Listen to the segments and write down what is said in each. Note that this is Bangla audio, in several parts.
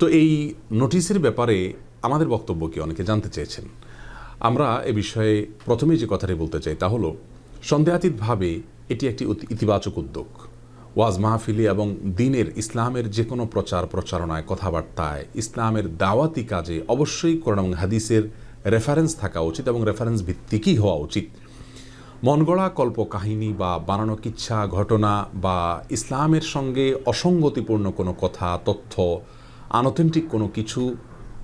তো এই নোটিশের ব্যাপারে আমাদের বক্তব্য কি? অনেকে জানতে চেয়েছেন। আমরা এ বিষয়ে প্রথমেই যে কথাটি বলতে চাই তা হলো, সন্দেহাতীতভাবে এটি একটি ইতিবাচক উদ্যোগ। ওয়াজ মাহফিলি এবং দিনের ইসলামের যে কোনো প্রচার প্রচারণায়, কথাবার্তায় ইসলামের দাওয়াতি কাজে অবশ্যই কোরআন এবং হাদিসের রেফারেন্স থাকা উচিত এবং রেফারেন্স ভিত্তিকই হওয়া উচিত। মনগড়া কল্প কাহিনী বা বানানো কিচ্ছা, ঘটনা বা ইসলামের সঙ্গে অসঙ্গতিপূর্ণ কোনো কথা, তথ্য আনঅথেন্টিক কোনো কিছু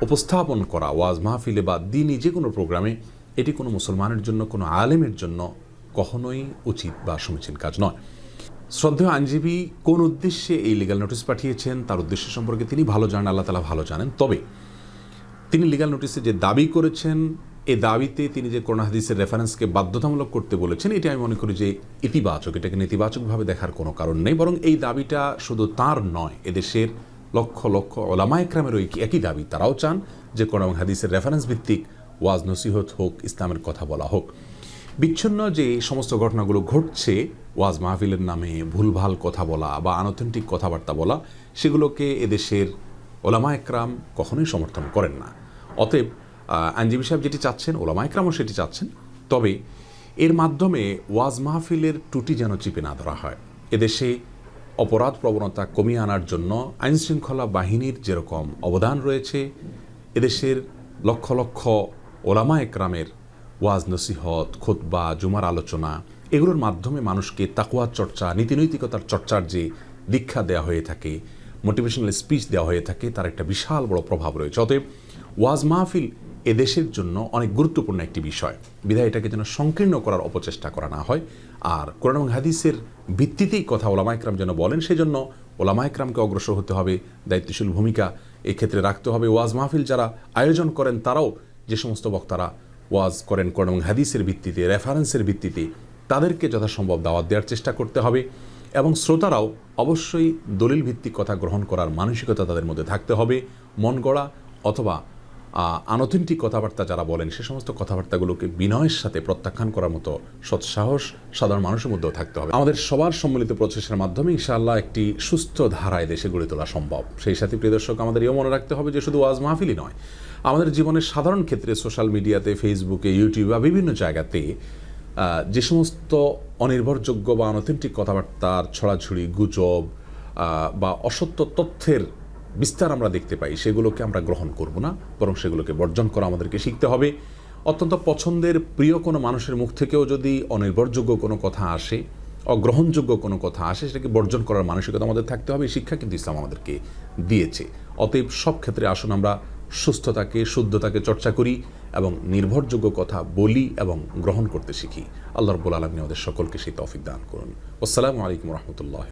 উপস্থাপন করা, ওয়াজ মাহফিলে বা দিনই যে কোনো প্রোগ্রামে, এটি কোনো মুসলমানের জন্য, কোনো আলেমের জন্য কখনোই উচিত বা সমীচীন কাজ নয়। শ্রদ্ধেয় আইনজীবী কোন উদ্দেশ্যে এই লিগাল নোটিশ পাঠিয়েছেন, তার উদ্দেশ্য সম্পর্কে তিনি ভালো জানেন, আল্লাহ তালা ভালো জানেন। তবে তিনি লিগাল নোটিসে যে দাবি করেছেন এই দাবিতে তিনি যে করোনা হাদিসের রেফারেন্সকে বাধ্যতামূলক করতে বলেছেন, এটি আমি মনে করি যে ইতিবাচক, এটাকে নেতিবাচকভাবে দেখার কোনো কারণ নেই, বরং এই দাবিটা শুধু তার নয়, এদেশের লক্ষ লক্ষ ওলামা একরামের ওই একই দাবি। তারাও চান যে কোরআন হাদিসের রেফারেন্স ভিত্তিক ওয়াজ নসিহত হোক, ইসলামের কথা বলা হোক। বিচ্ছিন্ন যে সমস্ত ঘটনাগুলো ঘটছে, ওয়াজ মাহফিলের নামে ভুলভাল কথা বলা বা আনঅথেন্টিক কথাবার্তা বলা, সেগুলোকে এদেশের ওলামা একরাম কখনোই সমর্থন করেন না। অতএব আইনজীবী সাহেব যেটি চাচ্ছেন, ওলামা একরামও সেটি চাচ্ছেন। তবে এর মাধ্যমে ওয়াজ মাহফিলের টুটি যেন চিপে না ধরা হয়। এদেশে অপরাধ প্রবণতা কমিয়ে আনার জন্য আইনশৃঙ্খলা বাহিনীর যেরকম অবদান রয়েছে, এদেশের লক্ষ লক্ষ ওলামা একরামের ওয়াজ নসিহত, খুতবা, জুমার আলোচনা, এগুলোর মাধ্যমে মানুষকে তাকুয়ার চর্চা, নীতিনৈতিকতার চর্চার যে দীক্ষা দেওয়া হয়ে থাকে মোটিভেশনাল স্পিচ দেওয়া হয়ে থাকে, তার একটা বিশাল বড় প্রভাব রয়েছে। অতএব ওয়াজ মাহফিল এদেশের জন্য অনেক গুরুত্বপূর্ণ একটি বিষয়। বিধায় এটাকে যেন সংকীর্ণ করার অপচেষ্টা করা না হয়। আর কোরআন এবং হাদিসের ভিত্তিতেই কথা ওলামা একরাম যেন বলেন, সেজন্য ওলামা একরামকে অগ্রসর হতে হবে, দায়িত্বশীল ভূমিকা এক্ষেত্রে রাখতে হবে। ওয়াজ মাহফিল যারা আয়োজন করেন, তারাও যে সমস্ত বক্তারা ওয়াজ করেন কোরআন এবং হাদিসের ভিত্তিতে, রেফারেন্সের ভিত্তিতে, তাদেরকে যথাসম্ভব দাওয়াত দেওয়ার চেষ্টা করতে হবে এবং শ্রোতারাও অবশ্যই দলিল ভিত্তিক কথা গ্রহণ করার মানসিকতা তাদের মধ্যে থাকতে হবে। মন গড়া অথবা আনথেন্টিক কথাবার্তা যারা বলেন, সে সমস্ত কথাবার্তাগুলোকে বিনয়ের সাথে প্রত্যাখ্যান করার মতো সৎসাহস সাধারণ মানুষের মধ্যেও থাকতে হবে। আমাদের সবার সম্মিলিত প্রচেষ্টার মাধ্যমে ইনশাআল্লাহ একটি সুস্থ ধারায় দেশে গড়ে তোলা সম্ভব। সেই সাথে প্রিয় দর্শক, আমাদের এও মনে রাখতে হবে যে শুধু ওয়াজ মাহফিলই নয়, আমাদের জীবনের সাধারণ ক্ষেত্রে সোশ্যাল মিডিয়াতে, ফেসবুকে, ইউটিউব বা বিভিন্ন জায়গাতে যে সমস্ত অনির্ভরযোগ্য বা অনথেন্টিক কথাবার্তার ছড়াছড়ি, গুজব বা অসত্য তথ্যের বিস্তার আমরা দেখতে পাই। সেগুলোকে আমরা গ্রহণ করব না, বরং সেগুলোকে বর্জন করা আমাদেরকে শিখতে হবে। অত্যন্ত পছন্দের, প্রিয় কোনো মানুষের মুখ থেকেও যদি অনির্ভরযোগ্য কোনো কথা আসে, অগ্রহণযোগ্য কোনো কথা আসে, সেটাকে বর্জন করার মানসিকতা আমাদের থাকতে হবে। শিক্ষা কিন্তু ইসলাম আমাদেরকে দিয়েছে। অতএব সব ক্ষেত্রে আসুন আমরা সুস্থতাকে, শুদ্ধতাকে চর্চা করি এবং নির্ভরযোগ্য কথা বলি এবং গ্রহণ করতে শিখি। আল্লাহ রব্বুল আলমী আমাদের সকলকে সেই তৌফিক দান করুন। আসসালামু আলাইকুম রহমতুল্লাহ।